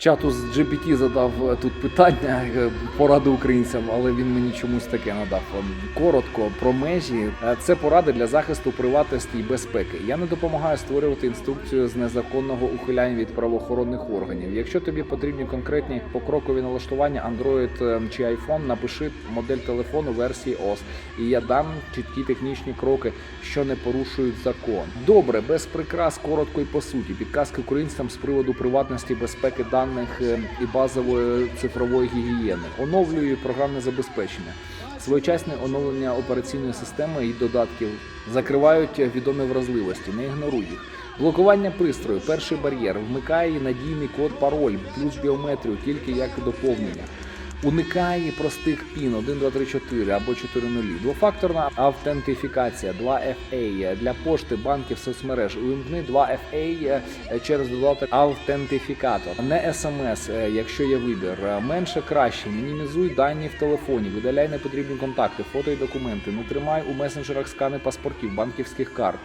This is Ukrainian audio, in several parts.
Чату з GPT задав е, тут питання е, поради українцям, але він мені чомусь таке надав. Ем, Коротко про межі. Е, Це поради для захисту приватності і безпеки. Я не допомагаю створювати інструкцію з незаконного ухиляння від правоохоронних органів. Якщо тобі потрібні конкретні покрокові налаштування Android е, чи iPhone, напиши модель телефону версії OS, і я дам чіткі технічні кроки, що не порушують закон. Добре, без прикрас, коротко і по суті. Підказки українцям з приводу приватності, безпеки даних е, і базової цифрової гігієни. Оновлюю програмне забезпечення. Своєчасне оновлення операційної системи і додатків закривають відомі вразливості, не ігноруй їх. Блокування пристрою, перший бар'єр, вмикає надійний код пароль, плюс біометрію тільки як доповнення. Уникає простих пін 1, 2, 3, 4 або 4 нулі. Двофакторна автентифікація 2FA для пошти, банків, соцмереж. Увімкни 2FA через додаток автентифікатор. Не смс, е, якщо є вибір. Е, Менше краще. Мінімізуй дані в телефоні, видаляй непотрібні контакти, фото і документи. Не тримай у месенджерах скани паспортів, банківських карт.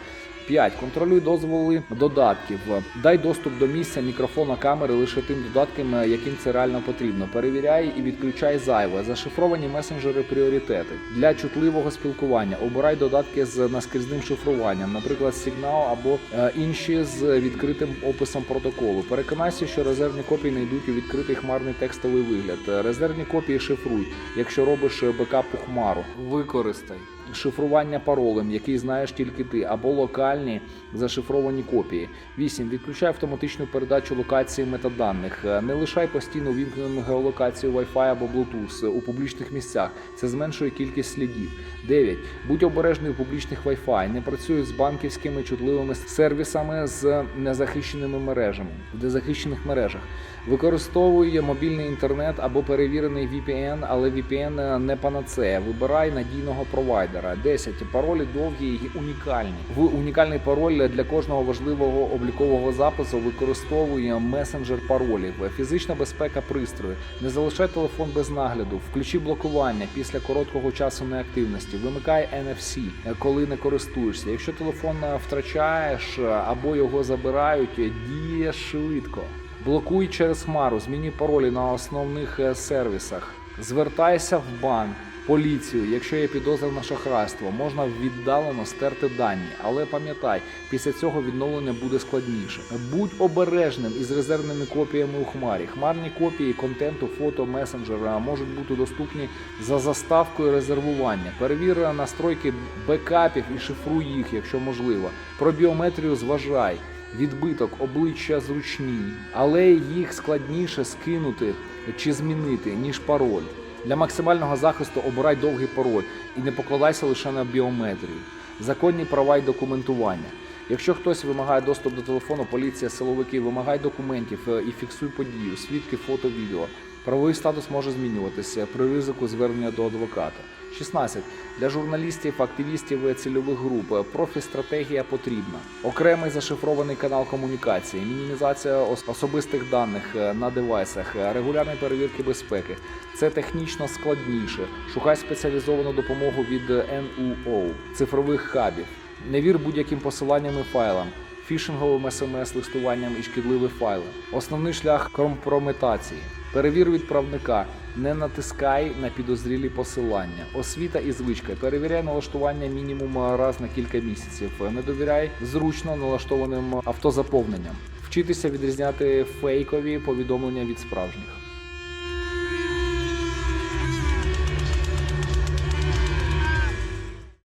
5. Контролюй дозволи додатків. Дай доступ до місця мікрофона камери лише тим додаткам, е, яким це реально потрібно. Перевіряй і відключай зайве. Зашифровані месенджери пріоритети. Для чутливого спілкування обирай додатки з наскрізним шифруванням, наприклад, Signal або е, інші з відкритим описом протоколу. Переконайся, що резервні копії не йдуть у відкритий хмарний текстовий вигляд. Резервні копії шифруй, якщо робиш е, бекап у хмару. Використай шифрування паролем, який знаєш тільки ти, або локальні зашифровані копії. 8. Відключай автоматичну передачу локації метаданих. Е, Не лишай постійно увімкненими геолокацію Wi-Fi або Bluetooth у публічних місцях. Це зменшує кількість слідів. 9. Будь обережний у публічних Wi-Fi. Не працюй з банківськими чутливими сервісами з незахищеними мережами в незахищених мережах. Використовуй мобільний інтернет або перевірений VPN, але VPN не панацея. Вибирай надійного провайдера. 10. Паролі довгі і унікальні. В унікальний пароль для кожного важливого облікового запису використовує месенджер паролів. Фізична безпека пристрою. Не залишай телефон без нагляду. Включи блокування після короткого часу неактивності. Вимикай NFC, коли не користуєшся. Якщо телефон втрачаєш або його забирають, діє швидко. Блокуй через хмару, зміни паролі на основних е, сервісах. Звертайся в банк, поліцію, якщо є підозра на шахрайство, можна віддалено стерти дані. Але пам'ятай, після цього відновлення буде складніше. Будь обережним із резервними копіями у хмарі. Хмарні копії контенту, фото, месенджера можуть бути доступні за заставкою резервування. Перевір настройки бекапів і шифруй їх, якщо можливо. Про біометрію зважай. Відбиток обличчя зручні, але їх складніше скинути чи змінити, ніж пароль. Для максимального захисту обирай довгий пароль і не покладайся лише на біометрію. Законні права й документування. Якщо хтось вимагає доступ до телефону, поліція, силовики, вимагай документів е, і фіксуй подію, свідки, фото, відео. Правовий статус може змінюватися при ризику звернення до адвоката. 16. Для журналістів, активістів цільових груп профі-стратегія потрібна. Окремий зашифрований канал комунікації, мінімізація особистих даних е, на девайсах, е, регулярні перевірки безпеки. Це технічно складніше. Шукай спеціалізовану допомогу від е, НУО, цифрових хабів. Не вір будь-яким посиланням і файлам. Фішинговим смс листуванням і шкідливі файли. Основний шлях компрометації. Перевір відправника. Не натискай на підозрілі посилання. Освіта і звичка. Перевіряй налаштування мінімум раз на кілька місяців. Не довіряй зручно налаштованим автозаповненням. Вчитися відрізняти фейкові повідомлення від справжніх.